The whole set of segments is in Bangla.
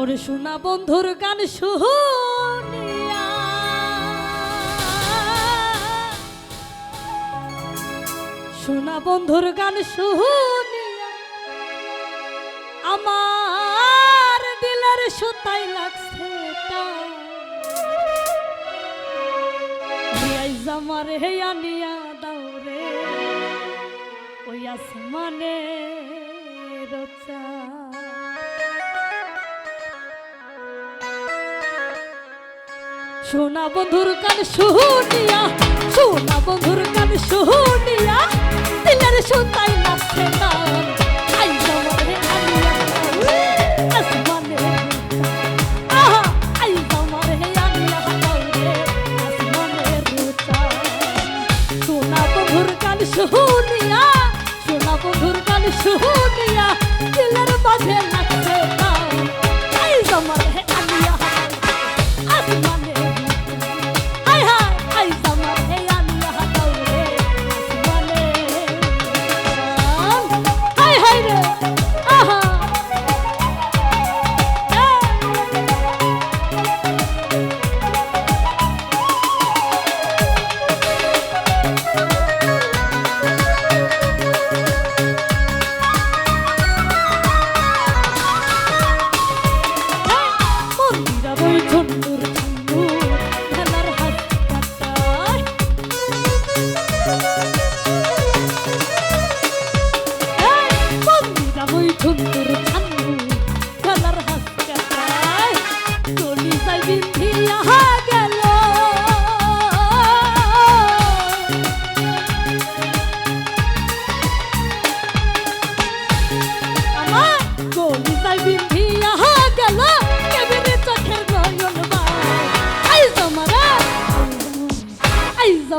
ওরে সোনা বন্ধুর গান শুনিয়া। বন্ধুর গান আমার দিলের সুতাই লাগছে আমার হে আনিয়া দাউরে ওই আসমানে রচা সোনা বন্ধুর কান শুনিয়া সোনা বন্ধুর কান শুনিয়া দিলের সুতাই নাচতে গান শুনিয়া সোনা বন্ধুর গান শুনিয়া দিলের মাঝে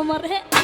अमर है।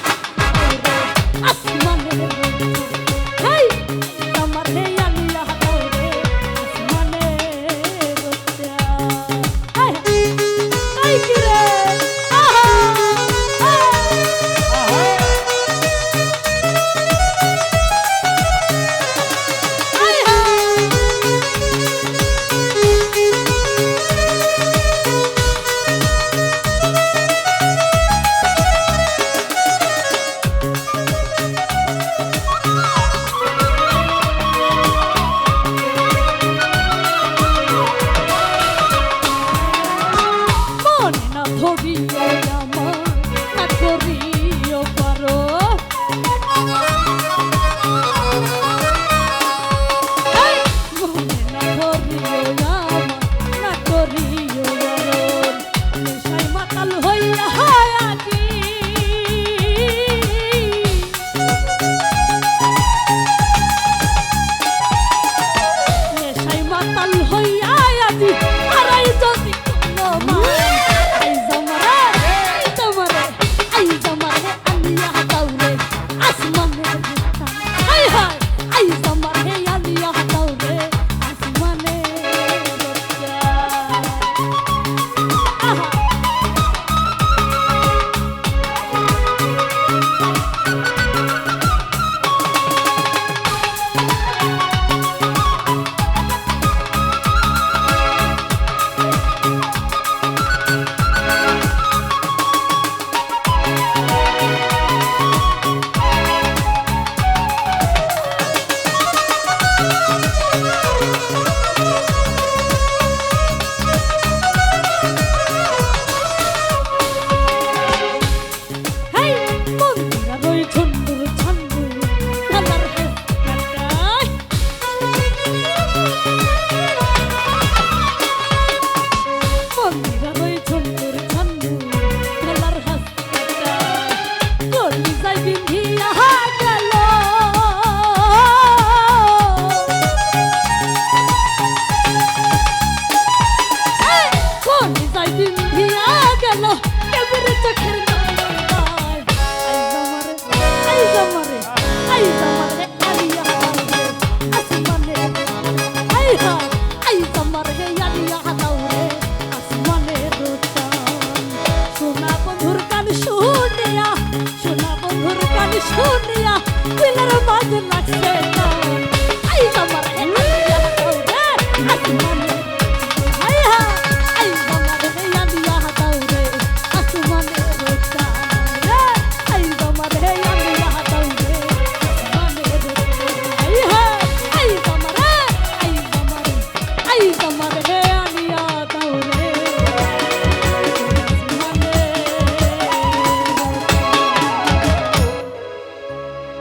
分开 দুনিয়া দিনের মাঝে লাগছে না। আই আমার আসমানে Hey, come on, hey.